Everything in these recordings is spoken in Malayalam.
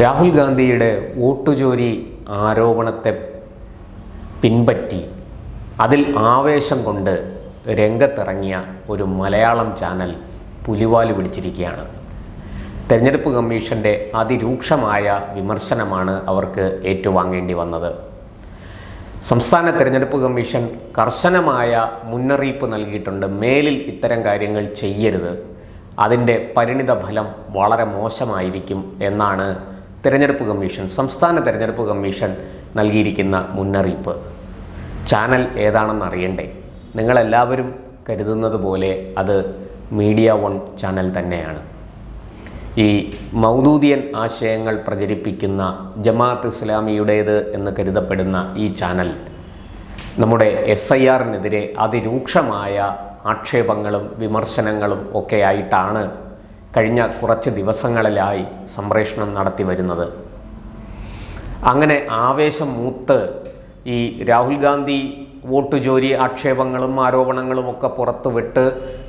രാഹുൽ ഗാന്ധിയുടെ വോട്ടുജോലി ആരോപണത്തെ പിൻപറ്റി അതിൽ ആവേശം കൊണ്ട് രംഗത്തിറങ്ങിയ ഒരു മലയാളം ചാനൽ പുലിവാൽ പിടിച്ചിരിക്കുകയാണ് തെരഞ്ഞെടുപ്പ് കമ്മീഷന്റെ അതിരൂക്ഷമായ വിമർശനമാണ് അവർക്ക് ഏറ്റുവാങ്ങേണ്ടി വന്നത്. സംസ്ഥാന തെരഞ്ഞെടുപ്പ് കമ്മീഷൻ കർശനമായ മുന്നറിയിപ്പ് നൽകിയിട്ടുണ്ട്. മേലിൽ ഇത്തരം കാര്യങ്ങൾ ചെയ്യരുത്. അതിന്റെ പരിണിത ഫലം വളരെ മോശമായിരിക്കും എന്നാണ് തിരഞ്ഞെടുപ്പ് കമ്മീഷൻ സംസ്ഥാന തെരഞ്ഞെടുപ്പ് കമ്മീഷൻ നൽകിയിരിക്കുന്ന മുന്നറിയിപ്പ്. ചാനൽ ഏതാണെന്ന് അറിയണ്ടേ? നിങ്ങളെല്ലാവരും കരുതുന്നത് പോലെ അത് മീഡിയ വൺ ചാനൽ തന്നെയാണ്. ഈ മൗദൂദിയൻ ആശയങ്ങൾ പ്രചരിപ്പിക്കുന്ന ജമാഅത്ത് ഇസ്ലാമിയുടേത് എന്ന് കരുതപ്പെടുന്ന ഈ ചാനൽ നമ്മുടെ എസ് ഐ ആറിനെതിരെ അതിരൂക്ഷമായ ആക്ഷേപങ്ങളും വിമർശനങ്ങളും ഒക്കെ ആയിട്ടാണ് കഴിഞ്ഞ കുറച്ച് ദിവസങ്ങളിലായി സംപ്രേഷണം നടത്തി വരുന്നത്. അങ്ങനെ ആവേശം മൂത്ത് ഈ രാഹുൽ ഗാന്ധി വോട്ട് ജോലി ആക്ഷേപങ്ങളും ആരോപണങ്ങളും ഒക്കെ പുറത്തുവിട്ട്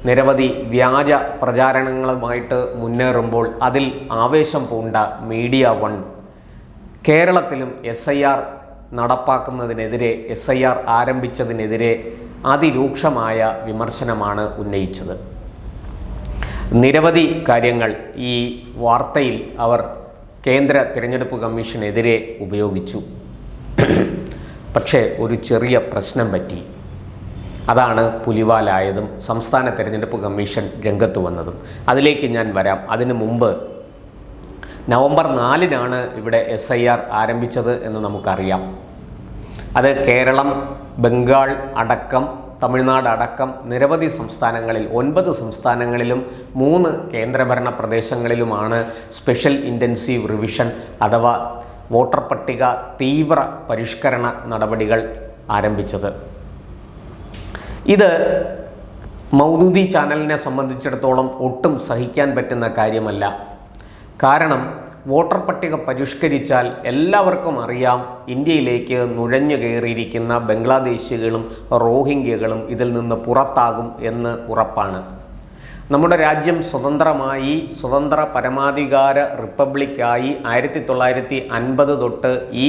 നിരവധി വ്യാജ പ്രചാരണങ്ങളുമായിട്ട് മുന്നേറുമ്പോൾ അതിൽ ആവേശം പൂണ്ട മീഡിയ വൺ കേരളത്തിലും എസ് ഐ ആർ നടപ്പാക്കുന്നതിനെതിരെ എസ് ഐ ആർ ആരംഭിച്ചതിനെതിരെ അതിരൂക്ഷമായ വിമർശനമാണ് ഉന്നയിച്ചത്. നിരവധി കാര്യങ്ങൾ ഈ വാർത്തയിൽ അവർ കേന്ദ്ര തിരഞ്ഞെടുപ്പ് കമ്മീഷനെതിരെ ഉപയോഗിച്ചു. പക്ഷേ ഒരു ചെറിയ പ്രശ്നം പറ്റി. അതാണ് പുലിവാലായതും സംസ്ഥാന തിരഞ്ഞെടുപ്പ് കമ്മീഷൻ രംഗത്ത് വന്നതും. അതിലേക്ക് ഞാൻ വരാം. അതിനു മുമ്പ് നവംബർ നാലിനാണ് ഇവിടെ എസ് ഐ ആർ ആരംഭിച്ചത് എന്ന് നമുക്കറിയാം. അത് കേരളം ബംഗാൾ അടക്കം തമിഴ്നാട് അടക്കം നിരവധി സംസ്ഥാനങ്ങളിൽ ഒൻപത് സംസ്ഥാനങ്ങളിലും മൂന്ന് കേന്ദ്രഭരണ പ്രദേശങ്ങളിലുമാണ് സ്പെഷ്യൽ ഇന്റൻസീവ് റിവിഷൻ അഥവാ വോട്ടർ പട്ടിക തീവ്ര പരിഷ്കരണ നടപടികൾ ആരംഭിച്ചത്. ഇത് മൗദൂദി ചാനലിനെ സംബന്ധിച്ചിടത്തോളം ഒട്ടും സഹിക്കാൻ പറ്റുന്ന കാര്യമല്ല. കാരണം വോട്ടർ പട്ടിക പരിഷ്കരിച്ചാൽ എല്ലാവർക്കും അറിയാം ഇന്ത്യയിലേക്ക് നുഴഞ്ഞു കയറിയിരിക്കുന്ന ബംഗ്ലാദേശികളും റോഹിംഗ്യകളും ഇതിൽ നിന്ന് പുറത്താകും എന്ന് ഉറപ്പാണ്. നമ്മുടെ രാജ്യം സ്വതന്ത്രമായി സ്വതന്ത്ര പരമാധികാര റിപ്പബ്ലിക്കായി ആയിരത്തി തൊള്ളായിരത്തി അൻപത് തൊട്ട് ഈ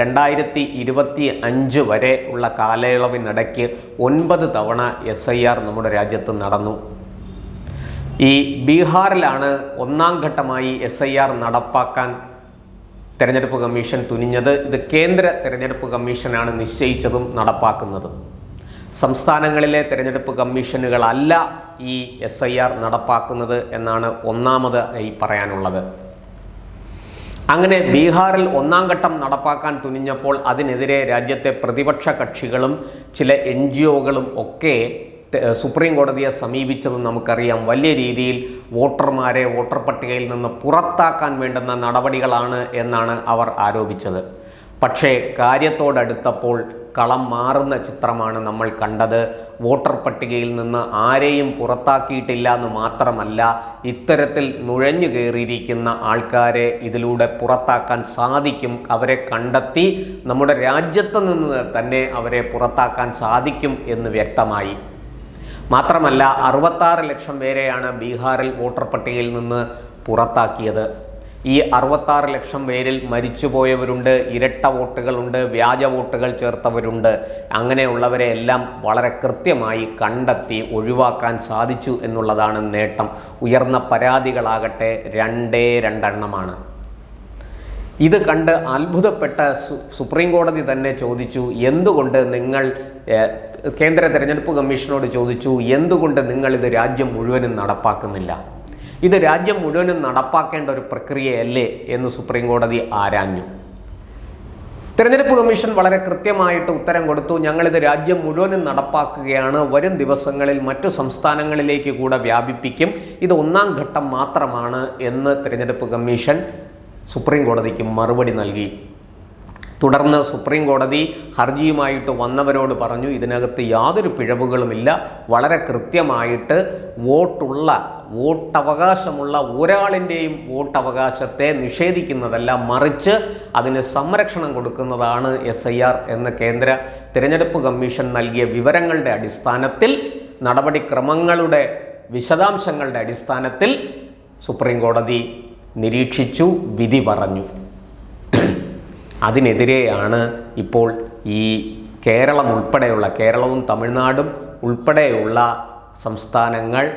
രണ്ടായിരത്തി ഇരുപത്തി അഞ്ച് വരെ ഉള്ള കാലയളവിനിടയ്ക്ക് ഒൻപത് തവണ എസ് ഐ ആർ നമ്മുടെ രാജ്യത്ത് നടന്നു. ഈ ബീഹാറിലാണ് ഒന്നാം ഘട്ടമായി എസ് ഐ ആർ നടപ്പാക്കാൻ തെരഞ്ഞെടുപ്പ് കമ്മീഷൻ തുനിഞ്ഞത്. ഇത് കേന്ദ്ര തെരഞ്ഞെടുപ്പ് കമ്മീഷനാണ് നിശ്ചയിച്ചതും നടപ്പാക്കുന്നതും. സംസ്ഥാനങ്ങളിലെ തെരഞ്ഞെടുപ്പ് കമ്മീഷനുകളല്ല ഈ എസ് ഐ ആർ നടപ്പാക്കുന്നത് എന്നാണ് ഒന്നാമത് ഈ പറയാനുള്ളത്. അങ്ങനെ ബീഹാറിൽ ഒന്നാം ഘട്ടം നടപ്പാക്കാൻ തുനിഞ്ഞപ്പോൾ അതിനെതിരെ രാജ്യത്തെ പ്രതിപക്ഷ കക്ഷികളും ചില എൻ ജി ഒകളും ഒക്കെ സുപ്രീം കോടതിയെ സമീപിച്ചത് നമുക്കറിയാം. വലിയ രീതിയിൽ വോട്ടർമാരെ വോട്ടർ പട്ടികയിൽ നിന്ന് പുറത്താക്കാൻ വേണ്ടുന്ന നടപടികളാണ് എന്നാണ് അവർ ആരോപിച്ചത്. പക്ഷേ കാര്യത്തോടടുത്തപ്പോൾ കളം മാറുന്ന ചിത്രമാണ് നമ്മൾ കണ്ടത്. വോട്ടർ പട്ടികയിൽ നിന്ന് ആരെയും പുറത്താക്കിയിട്ടില്ല എന്ന് മാത്രമല്ല ഇത്തരത്തിൽ നുഴഞ്ഞു കയറിയിരിക്കുന്ന ആൾക്കാരെ ഇതിലൂടെ പുറത്താക്കാൻ സാധിക്കും. അവരെ കണ്ടെത്തി നമ്മുടെ രാജ്യത്ത് നിന്ന് തന്നെ അവരെ പുറത്താക്കാൻ സാധിക്കും എന്ന് വ്യക്തമായി. മാത്രമല്ല അറുപത്താറ് ലക്ഷം പേരെയാണ് ബീഹാറിൽ വോട്ടർ പട്ടികയിൽ നിന്ന് പുറത്താക്കിയത്. ഈ അറുപത്താറ് ലക്ഷം പേരിൽ മരിച്ചുപോയവരുണ്ട് ഇരട്ട വോട്ടുകളുണ്ട് വ്യാജ വോട്ടുകൾ ചേർത്തവരുണ്ട്. അങ്ങനെയുള്ളവരെ എല്ലാം വളരെ കൃത്യമായി കണ്ടെത്തി ഒഴിവാക്കാൻ സാധിച്ചു എന്നുള്ളതാണ് നേട്ടം. ഉയർന്ന പരാതികളാകട്ടെ രണ്ടേ രണ്ടെണ്ണമാണ്. ഇത് കണ്ട് അത്ഭുതപ്പെട്ട സുപ്രീം കോടതി തന്നെ ചോദിച്ചു എന്തുകൊണ്ട് നിങ്ങൾ കേന്ദ്ര തിരഞ്ഞെടുപ്പ് കമ്മീഷനോട് ചോദിച്ചു എന്തുകൊണ്ട് നിങ്ങൾ ഇത് രാജ്യം മുഴുവനും നടപ്പാക്കുന്നില്ല? ഇത് രാജ്യം മുഴുവനും നടപ്പാക്കേണ്ട ഒരു പ്രക്രിയയല്ലേ? എന്ന് സുപ്രീം കോടതി ആരാഞ്ഞു. തിരഞ്ഞെടുപ്പ് കമ്മീഷൻ വളരെ കൃത്യമായിട്ട് ഉത്തരം കൊടുത്തു ഞങ്ങളിത് രാജ്യം മുഴുവനും നടപ്പാക്കുകയാണ്. വരും ദിവസങ്ങളിൽ മറ്റു സംസ്ഥാനങ്ങളിലേക്ക് കൂടെ വ്യാപിപ്പിക്കും. ഇത് ഒന്നാം ഘട്ടം മാത്രമാണ് എന്ന് തിരഞ്ഞെടുപ്പ് കമ്മീഷൻ സുപ്രീം കോടതിക്ക് മറുപടി നൽകി. തുടർന്ന് സുപ്രീം കോടതി ഹർജിയുമായിട്ട് വന്നവരോട് പറഞ്ഞു ഇതിനകത്ത് യാതൊരു പിഴവുകളുമില്ല. വളരെ കൃത്യമായിട്ട് വോട്ടുള്ള വോട്ടവകാശമുള്ള ഒരാളിന്റെയും വോട്ടവകാശത്തെ നിഷേധിക്കുന്നതല്ല മറിച്ച് അതിന് സംരക്ഷണം കൊടുക്കുന്നതാണ് എസ് ഐ ആർ എന്ന കേന്ദ്ര തിരഞ്ഞെടുപ്പ് കമ്മീഷൻ നൽകിയ വിവരങ്ങളുടെ അടിസ്ഥാനത്തിൽ നടപടിക്രമങ്ങളുടെ വിശദാംശങ്ങളുടെ അടിസ്ഥാനത്തിൽ സുപ്രീം കോടതി നിരീക്ഷിച്ചു വിധി പറഞ്ഞു. അതിനെതിരെയാണ് ഇപ്പോൾ ഈ കേരളം ഉൾപ്പെടെയുള്ള കേരളവും തമിഴ്നാടും ഉൾപ്പെടെയുള്ള സംസ്ഥാനങ്ങൾ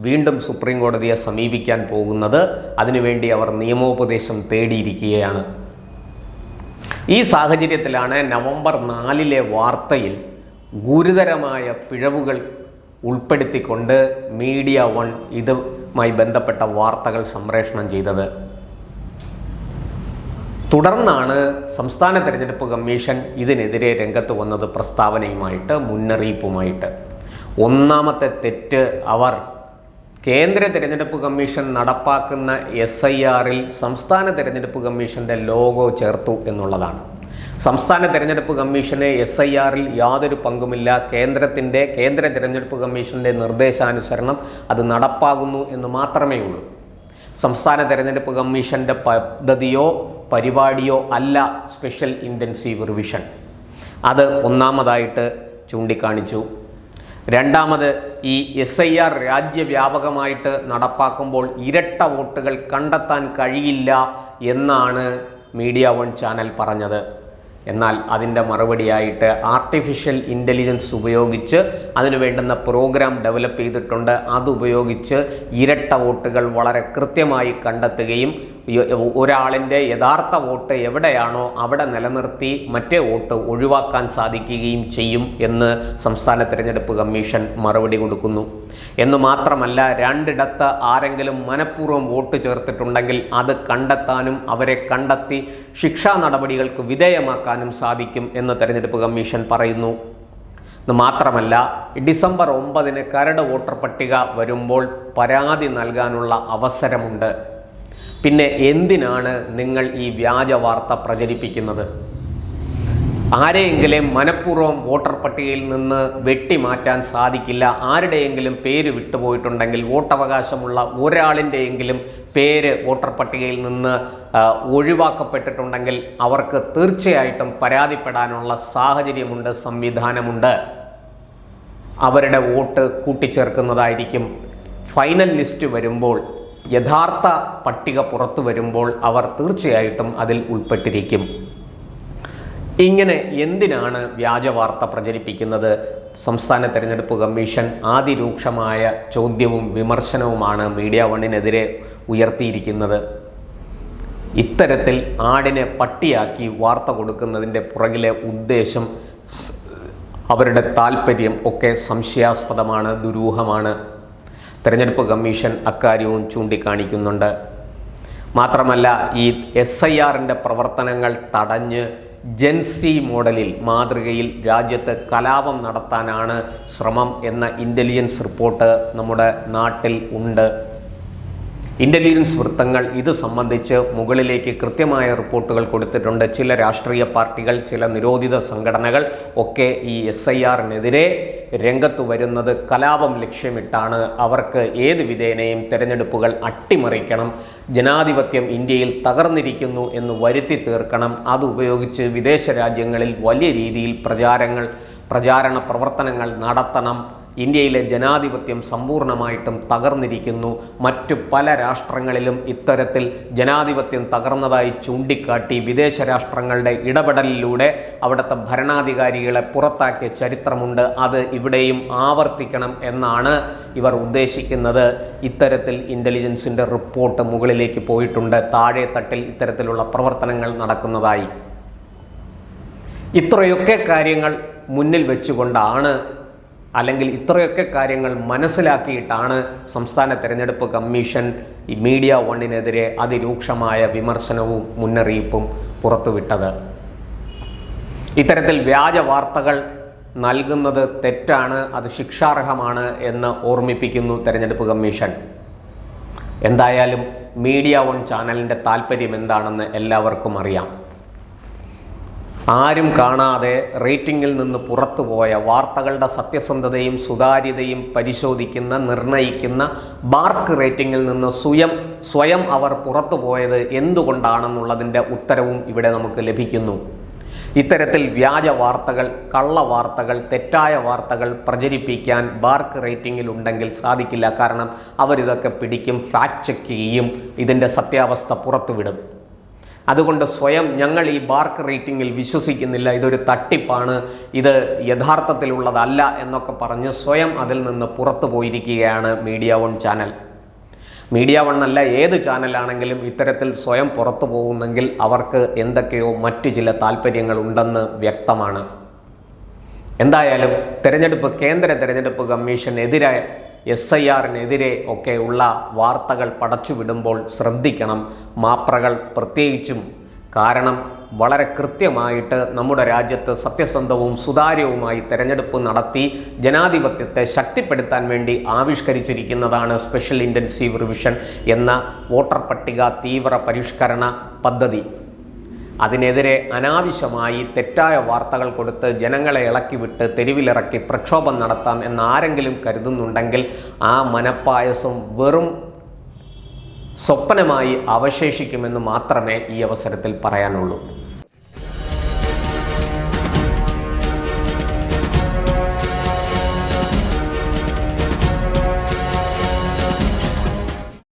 വീണ്ടും സുപ്രീം കോടതിയെ സമീപിക്കാൻ പോകുന്നത്. അതിനുവേണ്ടി അവർ നിയമോപദേശം തേടിയിരിക്കുകയാണ്. ഈ സാഹചര്യത്തിലാണ് നവംബർ നാലിലെ വാർത്തയിൽ ഗുരുതരമായ പിഴവുകൾ ഉൾപ്പെടുത്തിക്കൊണ്ട് മീഡിയ വൺ ഇതുമായി ബന്ധപ്പെട്ട വാർത്തകൾ സംപ്രേഷണം ചെയ്തത്. തുടർന്നാണ് സംസ്ഥാന തിരഞ്ഞെടുപ്പ് കമ്മീഷൻ ഇതിനെതിരെ രംഗത്ത് വന്നത് പ്രസ്താവനയുമായിട്ട് മുന്നറിയിപ്പുമായിട്ട്. ഒന്നാമത്തെ തെറ്റ് അവർ കേന്ദ്ര തിരഞ്ഞെടുപ്പ് കമ്മീഷൻ നടപ്പാക്കുന്ന എസ് ഐ ആറിൽ സംസ്ഥാന തിരഞ്ഞെടുപ്പ് കമ്മീഷന്റെ ലോഗോ ചേർത്തു എന്നുള്ളതാണ്. സംസ്ഥാന തെരഞ്ഞെടുപ്പ് കമ്മീഷന് എസ് ഐ ആറിൽ യാതൊരു പങ്കുമില്ല. കേന്ദ്രത്തിന്റെ കേന്ദ്ര തെരഞ്ഞെടുപ്പ് കമ്മീഷന്റെ നിർദ്ദേശാനുസരണം അത് നടപ്പാകുന്നു എന്ന് മാത്രമേ ഉള്ളൂ. സംസ്ഥാന തെരഞ്ഞെടുപ്പ് കമ്മീഷന്റെ പദ്ധതിയോ പരിപാടിയോ അല്ല സ്പെഷ്യൽ ഇന്റൻസീവ് റിവിഷൻ. അത് ഒന്നാമതായിട്ട് ചൂണ്ടിക്കാണിച്ചു. രണ്ടാമത് ഈ എസ് ഐ ആർ രാജ്യവ്യാപകമായിട്ട് നടപ്പാക്കുമ്പോൾ ഇരട്ട വോട്ടുകൾ കണ്ടെത്താൻ കഴിയില്ല എന്നാണ് മീഡിയ വൺ ചാനൽ പറഞ്ഞത്. എന്നാൽ അതിന്റെ മറുപടിയായിട്ട് ആർട്ടിഫിഷ്യൽ ഇന്റലിജൻസ് ഉപയോഗിച്ച് അതിന് വേണ്ടുന്ന പ്രോഗ്രാം ഡെവലപ്പ് ചെയ്തിട്ടുണ്ട്. അതുപയോഗിച്ച് ഇരട്ട വോട്ടുകൾ വളരെ കൃത്യമായി കണ്ടെത്തുകയും ഒരാളിന്റെ യഥാർത്ഥ വോട്ട് എവിടെയാണോ അവിടെ നിലനിർത്തി മറ്റേ വോട്ട് ഒഴിവാക്കാൻ സാധിക്കുകയും ചെയ്യും എന്ന് സംസ്ഥാന തിരഞ്ഞെടുപ്പ് കമ്മീഷൻ മറുപടി കൊടുക്കുന്നു. എന്ന് മാത്രമല്ല രണ്ടിടത്ത് ആരെങ്കിലും മനഃപൂർവം വോട്ട് ചേർത്തിട്ടുണ്ടെങ്കിൽ അത് കണ്ടെത്താനും അവരെ കണ്ടെത്തി ശിക്ഷാ നടപടികൾക്ക് വിധേയമാക്കാനും സാധിക്കും എന്ന് തെരഞ്ഞെടുപ്പ് കമ്മീഷൻ പറയുന്നു. എന്ന് മാത്രമല്ല ഡിസംബർ ഒമ്പതിന് കരട് വോട്ടർ പട്ടിക വരുമ്പോൾ പരാതി നൽകാനുള്ള അവസരമുണ്ട്. പിന്നെ എന്തിനാണ് നിങ്ങൾ ഈ വ്യാജ വാർത്ത പ്രചരിപ്പിക്കുന്നത്? ആരെയെങ്കിലും മനഃപൂർവം വോട്ടർ പട്ടികയിൽ നിന്ന് വെട്ടിമാറ്റാൻ സാധിക്കില്ല. ആരുടെയെങ്കിലും പേര് വിട്ടുപോയിട്ടുണ്ടെങ്കിൽ വോട്ടവകാശമുള്ള ഒരാളിന്റെയെങ്കിലും പേര് വോട്ടർ പട്ടികയിൽ നിന്ന് ഒഴിവാക്കപ്പെട്ടിട്ടുണ്ടെങ്കിൽ അവർക്ക് തീർച്ചയായിട്ടും പരാതിപ്പെടാനുള്ള സാഹചര്യമുണ്ട് സംവിധാനമുണ്ട്. അവരുടെ വോട്ട് കൂട്ടിച്ചേർക്കുന്നതായിരിക്കും. ഫൈനൽ ലിസ്റ്റ് വരുമ്പോൾ യഥാർത്ഥ പട്ടിക പുറത്തു വരുമ്പോൾ അവർ തീർച്ചയായിട്ടും അതിൽ ഉൾപ്പെട്ടിരിക്കും. ഇങ്ങനെ എന്തിനാണ് വ്യാജവാർത്ത പ്രചരിപ്പിക്കുന്നത്? സംസ്ഥാന തെരഞ്ഞെടുപ്പ് കമ്മീഷൻ ആതിരൂക്ഷമായ ചോദ്യവും വിമർശനവുമാണ് മീഡിയ വണ്ണിനെതിരെ ഉയർത്തിയിരിക്കുന്നത്. ഇത്തരത്തിൽ ആടിനെ പട്ടിയാക്കി വാർത്ത കൊടുക്കുന്നതിന്റെ പുറകിലെ ഉദ്ദേശം അവരുടെ താല്പര്യം ഒക്കെ സംശയാസ്പദമാണ് ദുരൂഹമാണ്. തെരഞ്ഞെടുപ്പ് കമ്മീഷൻ അക്കാര്യവും ചൂണ്ടിക്കാണിക്കുന്നുണ്ട്. മാത്രമല്ല ഈ എസ് ഐ ആറിന്റെ പ്രവർത്തനങ്ങൾ തടഞ്ഞ് ജെൻസി മോഡലിൽ മാതൃകയിൽ രാജ്യത്ത് കലാപം നടത്താനാണ് ശ്രമം എന്ന ഇന്റലിജൻസ് റിപ്പോർട്ട് നമ്മുടെ നാട്ടിൽ ഉണ്ട്. ഇന്റലിജൻസ് വൃത്തങ്ങൾ ഇത് സംബന്ധിച്ച് മുകളിലേക്ക് കൃത്യമായ റിപ്പോർട്ടുകൾ കൊടുത്തിട്ടുണ്ട്. ചില രാഷ്ട്രീയ പാർട്ടികൾ ചില നിരോധിത സംഘടനകൾ ഒക്കെ ഈ എസ് ഐ ആറിനെതിരെ രംഗത്ത് വരുന്നത് കലാപം ലക്ഷ്യമിട്ടാണ്. അവർക്ക് ഏത് വിധേനയും തിരഞ്ഞെടുപ്പുകൾ അട്ടിമറിക്കണം. ജനാധിപത്യം ഇന്ത്യയിൽ തകർന്നിരിക്കുന്നു എന്ന് വരുത്തി തീർക്കണം. അതുപയോഗിച്ച് വിദേശ രാജ്യങ്ങളിൽ വലിയ രീതിയിൽ പ്രചാരങ്ങൾ പ്രചാരണ പ്രവർത്തനങ്ങൾ നടത്തണം. ഇന്ത്യയിലെ ജനാധിപത്യം സമ്പൂർണമായിട്ടും തകർന്നിരിക്കുന്നു. മറ്റു പല രാഷ്ട്രങ്ങളിലും ഇത്തരത്തിൽ ജനാധിപത്യം തകർന്നതായി ചൂണ്ടിക്കാട്ടി വിദേശ രാഷ്ട്രങ്ങളുടെ ഇടപെടലിലൂടെ അവിടുത്തെ ഭരണാധികാരികളെ പുറത്താക്കിയ ചരിത്രമുണ്ട്. അത് ഇവിടെയും ആവർത്തിക്കണം എന്നാണ് ഇവർ ഉദ്ദേശിക്കുന്നത്. ഇത്തരത്തിൽ ഇന്റലിജൻസിന്റെ റിപ്പോർട്ട് മുകളിലേക്ക് പോയിട്ടുണ്ട്. താഴെ തട്ടിൽ ഇത്തരത്തിലുള്ള പ്രവർത്തനങ്ങൾ നടക്കുന്നതായി. ഇത്രയൊക്കെ കാര്യങ്ങൾ മുന്നിൽ വെച്ചുകൊണ്ടാണ് അല്ലെങ്കിൽ ഇത്രയൊക്കെ കാര്യങ്ങൾ മനസ്സിലാക്കിയിട്ടാണ് സംസ്ഥാന തിരഞ്ഞെടുപ്പ് കമ്മീഷൻ ഈ മീഡിയ വണ്ണിനെതിരെ അതിരൂക്ഷമായ വിമർശനവും മുന്നറിയിപ്പും പുറത്തുവിട്ടത്. ഇത്തരത്തിൽ വ്യാജ വാർത്തകൾ നൽകുന്നത് തെറ്റാണ് അത് ശിക്ഷാർഹമാണ് എന്ന് ഓർമ്മിപ്പിക്കുന്നു തെരഞ്ഞെടുപ്പ് കമ്മീഷൻ. എന്തായാലും മീഡിയ വൺ ചാനലിന്റെ താല്പര്യം എന്താണെന്ന് എല്ലാവർക്കും അറിയാം. ആരും കാണാതെ റേറ്റിംഗിൽ നിന്ന് പുറത്തുപോയ വാർത്തകളുടെ സത്യസന്ധതയും സുതാര്യതയും പരിശോധിക്കുന്ന നിർണയിക്കുന്ന ബാർക്ക് റേറ്റിംഗിൽ നിന്ന് സ്വയം സ്വയം അവർ പുറത്തുപോയത് എന്തുകൊണ്ടാണെന്നുള്ളതിന്റെ ഉത്തരവും ഇവിടെ നമുക്ക് ലഭിക്കുന്നു. ഇത്തരത്തിൽ വ്യാജ വാർത്തകൾ കള്ള വാർത്തകൾ തെറ്റായ വാർത്തകൾ പ്രചരിപ്പിക്കാൻ ബാർക്ക് റേറ്റിംഗിൽ ഉണ്ടെങ്കിൽ സാധിക്കില്ല. കാരണം അവരിതൊക്കെ പിടിക്കും ഫാക്ട് ചെക്ക് ചെയ്യും ഇതിന്റെ സത്യാവസ്ഥ പുറത്തുവിടും. അതുകൊണ്ട് സ്വയം ഞങ്ങൾ ഈ ബാർക്ക് റേറ്റിംഗിൽ വിശ്വസിക്കുന്നില്ല. ഇതൊരു തട്ടിപ്പാണ്. ഇത് യഥാർത്ഥത്തിലുള്ളതല്ല എന്നൊക്കെ പറഞ്ഞ് സ്വയം അതിൽ നിന്ന് പുറത്തു പോയിരിക്കുകയാണ് media one channel. Media one അല്ല ഏത് ചാനലാണെങ്കിലും ഇത്തരത്തിൽ സ്വയം പുറത്തു പോകുന്നെങ്കിൽ അവർക്ക് എന്തൊക്കെയോ മറ്റു ചില താല്പര്യങ്ങൾ ഉണ്ടെന്ന് വ്യക്തമാണ്. എന്തായാലും തെരഞ്ഞെടുപ്പ് കേന്ദ്ര തെരഞ്ഞെടുപ്പ് കമ്മീഷനെതിരെ എസ് ഐ ആറിനെതിരെ ഒക്കെ ഉള്ള വാർത്തകൾ പടച്ചുവിടുമ്പോൾ ശ്രദ്ധിക്കണം. മാപ്രകൾ പ്രത്യേകിച്ചും. കാരണം വളരെ കൃത്യമായിട്ട് നമ്മുടെ രാജ്യത്ത് സത്യസന്ധവും സുതാര്യവുമായി തെരഞ്ഞെടുപ്പ് നടത്തി ജനാധിപത്യത്തെ ശക്തിപ്പെടുത്താൻ വേണ്ടി ആവിഷ്കരിച്ചിരിക്കുന്നതാണ് സ്പെഷ്യൽ ഇന്റൻസീവ് റിവിഷൻ എന്ന വോട്ടർ പട്ടിക തീവ്ര പരിഷ്കരണ പദ്ധതി. അതിനെതിരെ അനാവശ്യമായി തെറ്റായ വാർത്തകൾ കൊടുത്ത് ജനങ്ങളെ ഇളക്കിവിട്ട് തെരുവിലിറക്കി പ്രക്ഷോഭം നടത്താം എന്ന് ആരെങ്കിലും കരുതുന്നുണ്ടെങ്കിൽ ആ മനപ്പായസം വെറും സ്വപ്നമായി അവശേഷിക്കുമെന്ന് മാത്രമേ ഈ അവസരത്തിൽ പറയാനുള്ളൂ.